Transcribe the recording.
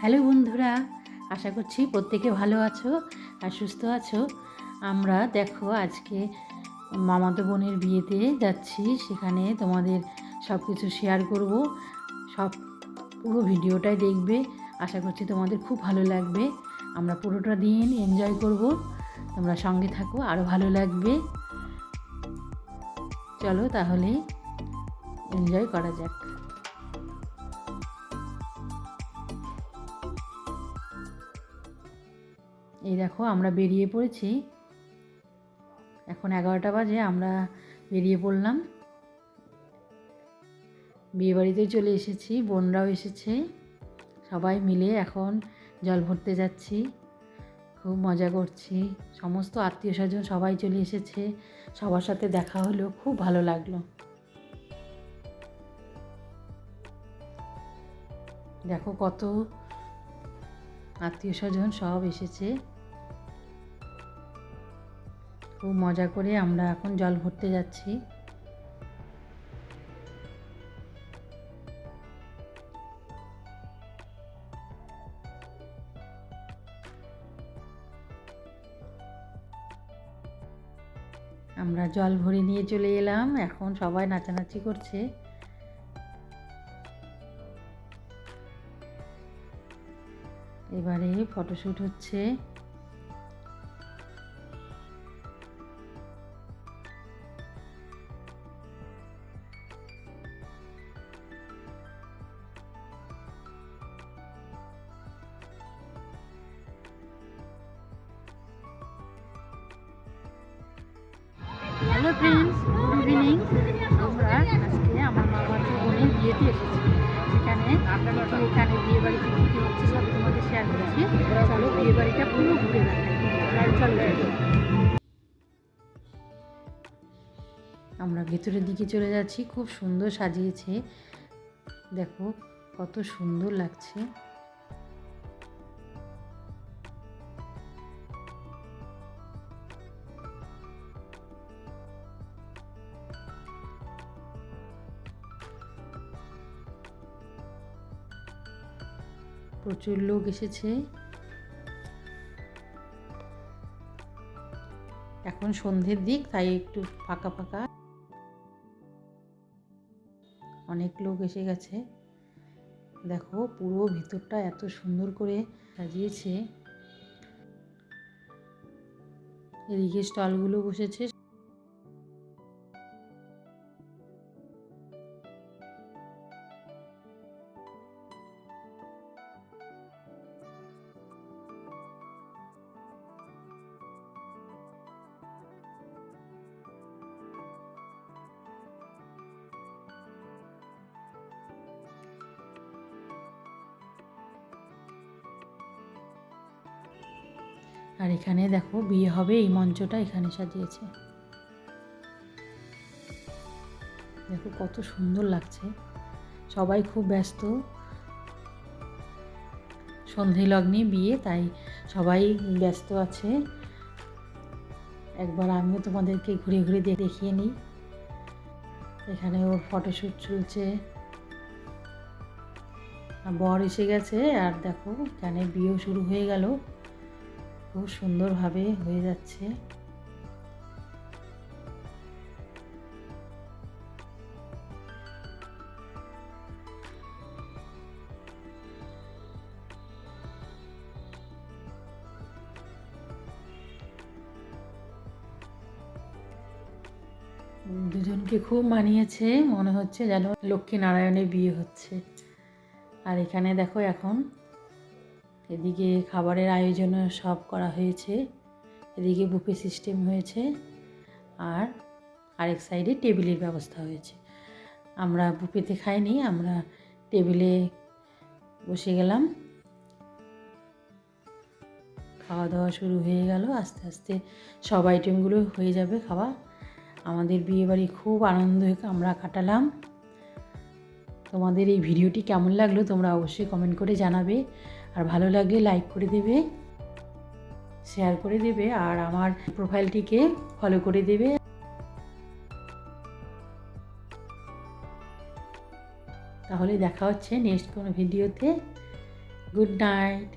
Hello বন্ধুরা, আশা করছি প্রত্যেকে ভালো আছো আর সুস্থ আছো। আমরা দেখো আজকে মামাতো বোনের বিয়েতে যাচ্ছি, সেখানে তোমাদের সব কিছু শেয়ার করব। সব পুরো ভিডিওটাই দেখবে, আশা করছি তোমাদের খুব ভালো লাগবে। আমরা পুরোটা দিন এনজয় করব, তোমরা সঙ্গে থাকো আরও ভালো লাগবে। চলো তাহলে এনজয় করা যাক। এই দেখো, আমরা বেরিয়ে পড়েছি। এখন এগারোটা বাজে, আমরা বেরিয়ে পড়লাম। বিয়েবাড়িতে চলে এসেছি, বোনরাও এসেছে। সবাই মিলে এখন জল ভরতে যাচ্ছি। খুব মজা করছি। সমস্ত আত্মীয় স্বজন সবাই চলে এসেছে। সবার সাথে দেখা হলো, খুব ভালো লাগল। দেখো কত আত্মীয় স্বজন সব এসেছে। খুব মজা করে আমরা এখন জল ভরতে যাচ্ছি। আমরা জল ভরে নিয়ে চলে এলাম, এখন সবাই নাচানাচি করছে। এবারে ফটোশ্যুট হচ্ছে। Hello friends, good evening. আমরা আজকে আমার মামার বোনের বিয়েতে এসেছি। সেখানে এখানে বিয়ে বাড়িতে কী কী হচ্ছে সব তোমাদের শেয়ার করছি। চলো বিয়ে বাড়িটা পুরো ঘুরে দেখাই। চলো আমরা ভেতরের দিকে চলে যাচ্ছি, খুব সুন্দর সাজিয়েছে। দেখো, কত সুন্দর লাগছে। প্রচুর লোক এসেছে। এখন সন্ধ্যের দিক, তাই একটু ফাঁকা ফাঁকা। অনেক লোক এসে গেছে। দেখো, পুরো ভিতরটা এত সুন্দর করে সাজিয়েছে। এদিকে স্টলগুলো বসেছে। আর এখানে দেখো বিয়ে হবে, এই মঞ্চটা এখানে সাজিয়েছে। দেখো কত সুন্দর লাগছে। সবাই খুব ব্যস্ত। সন্ধে লগ্নে বিয়ে, তাই সবাই ব্যস্ত আছে। একবার আমিও তোমাদেরকে ঘুরে ঘুরে দেখিয়ে নিই। এখানে ওর ফটোশ্যুট চলছে। বর এসে গেছে, আর দেখো এখানে বিয়েও শুরু হয়ে গেল। খুব সুন্দরভাবে হয়ে যাচ্ছে। দুজনকে খুব মানিয়েছে, মনে হচ্ছে যেন লক্ষ্মী নারায়ণের বিয়ে হচ্ছে। আর এখানে দেখো এখন এদিকে খাবারের আয়োজন সব করা হয়েছে। এদিকে বুফে সিস্টেম হয়েছে আর আরেক সাইডে টেবিলের ব্যবস্থা হয়েছে। আমরা বুফেতে খাইনি, আমরা টেবিলে বসে গেলাম। খাওয়া দাওয়া শুরু হয়ে গেল, আস্তে আস্তে সব আইটেমগুলো হয়ে যাবে খাওয়া। আমাদের বিয়েবাড়ি খুব আনন্দ আমরা কাটালাম। তোমাদের এই ভিডিওটি কেমন লাগল তোমরা অবশ্যই কমেন্ট করে জানাবে। আর ভালো লাগলে লাইক করে দেবে শেয়ার করে দেবে, আর আমার প্রোফাইলটিকে ফলো করে দেবে। তাহলে দেখা হচ্ছে নেক্সট কোনো ভিডিওতে গুড নাইট